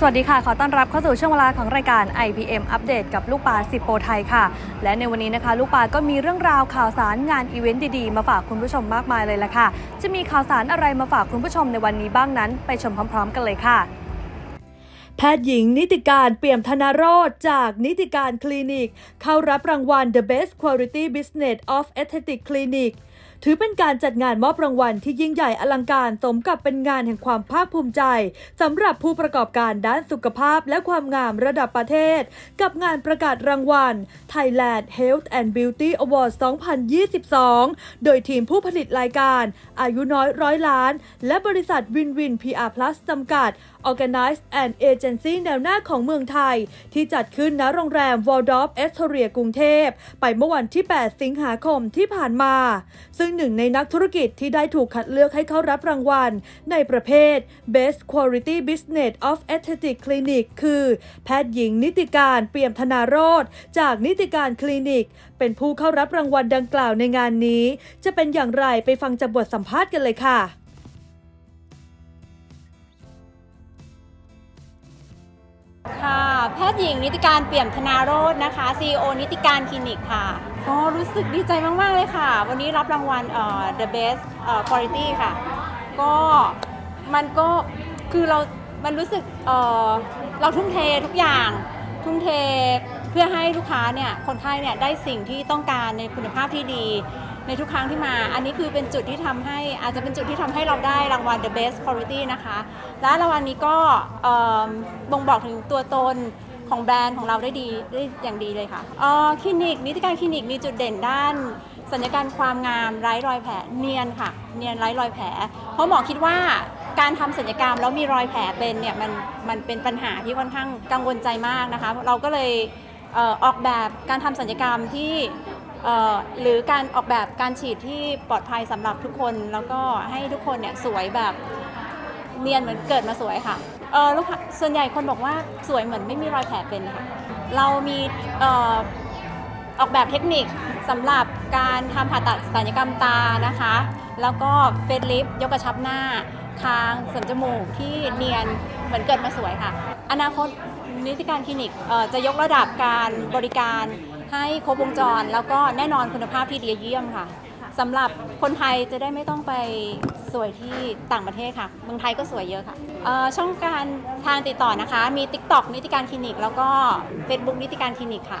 สวัสดีค่ะ ขอต้อนรับเข้าสู่ช่วงเวลาของรายการ IPM อัปเดตกับลูกปลาสิบโปรไทยค่ะ และในวันนี้นะคะ ลูกปลาก็มีเรื่องราวข่าวสารงานอีเวนต์ดีๆ มาฝากคุณผู้ชมมากมายเลยละค่ะ จะมีข่าวสารอะไรมาฝากคุณผู้ชมในวันนี้บ้างนั้น ไปชมพร้อม ๆ กันเลยค่ะแพทย์หญิงนิติการเปี่ยมธนาโรธจากนิติการคลินิก เข้ารับรางวัล The Best Quality Business of Aesthetic Clinic ถือเป็นการจัดงานมอบรางวัลที่ยิ่งใหญ่อลังการสมกับเป็นงานแห่งความภาคภูมิใจสำหรับผู้ประกอบการด้านสุขภาพและความงามระดับประเทศ กับงานประกาศรางวัล Thailand Health and Beauty Award 2022 โดยทีมผู้ผลิตรายการ อายุน้อยร้อยล้าน และบริษัทวินวิน PR Plus จำกัด Organize and Agency แนวหน้าของเมืองไทย ที่จัดขึ้นณโรงแรม Waldorf Astoria กรุงเทพ ไปเมื่อวันที่ 8 สิงหาคมที่ผ่านมาซึ่งหนึ่งในนักธุรกิจที่ได้ถูกคัดเลือกให้เข้ารับรางวัล ในประเภท Best Quality Business of Aesthetic Clinic คือ แพทย์หญิงนิติการเปี่ยมธนาโรธจากนิติการคลินิก เป็นผู้เข้ารับรางวัลดังกล่าวในงานนี้ จะเป็นอย่างไรไปฟังจากบทสัมภาษณ์กันเลยค่ะค่ะแพทย์หญิงนิติการเปี่ยมธนาโรจน์นะคะ CEO นิติการคลินิกค่ะ ก็รู้สึกดีใจมาก ๆ เลยค่ะ วันนี้รับรางวัลเอ่อ The Best เอ่อ Quality ค่ะ ก็มันก็คือเรา มันรู้สึกเอ่อเราทุ่มเททุกอย่าง ทุ่มเทเพื่อให้ลูกค้าเนี่ย คนไข้เนี่ยได้สิ่งที่ต้องการในคุณภาพที่ดี ในทุกครั้งที่มา อันนี้คือเป็นจุดที่ทำให้อาจจะเป็นจุดที่ทำให้เราได้รางวัล The Best Quality นะคะ และรางวัลนี้ก็เอิ่มบ่งบอกถึงตัวตน ของแบรนด์ของเราได้ดีได้อย่างดีเลยค่ะอ่อคลินิกนิติการคลินิกมีจุดเด่นด้านสัญญกรรความงามไร้รอยแผลเนียนค่ะ เนียนไร้รอยแผล เพราะหมอคิดว่าการทำสัญญกรรมแล้วมีรอยแผลเป็นเนี่ยมันมันเป็นปัญหาที่ค่อนข้างกังวลใจมากนะคะ เราก็เลยเออออกแบบการทำสัญญกรรมที่หรือการออกแบบการฉีดที่ปลอดภัยสำหรับทุกคน แล้วก็ให้ทุกคนเนี่ยสวยแบบเนียนเหมือนเกิดมาสวยค่ะ เออลูกค้าส่วนใหญ่คนบอกว่าสวยเหมือนไม่มีรอยแผลเป็นค่ะ เรามีเอ่อออกแบบเทคนิคสำหรับการทำผ่าตัดศัลยกรรมตานะคะ แล้วก็เฟซลิฟยกกระชับหน้า คางสริมจมูกที่เนียนเหมือนเกิดมาสวยค่ะ อนาคตนิติการคลินิกจะยกระดับการบริการให้ครบวงจร แล้วก็แน่นอนคุณภาพที่ดีเยี่ยมค่ะ สำหรับคนไทยจะได้ไม่ต้องไปสวยที่ต่างประเทศค่ะ เมืองไทยก็สวยเยอะค่ะอ่อช่องการทางติดต่อนะคะ มี TikTok นิติการคลินิก แล้วก็ Facebook นิติการคลินิกค่ะ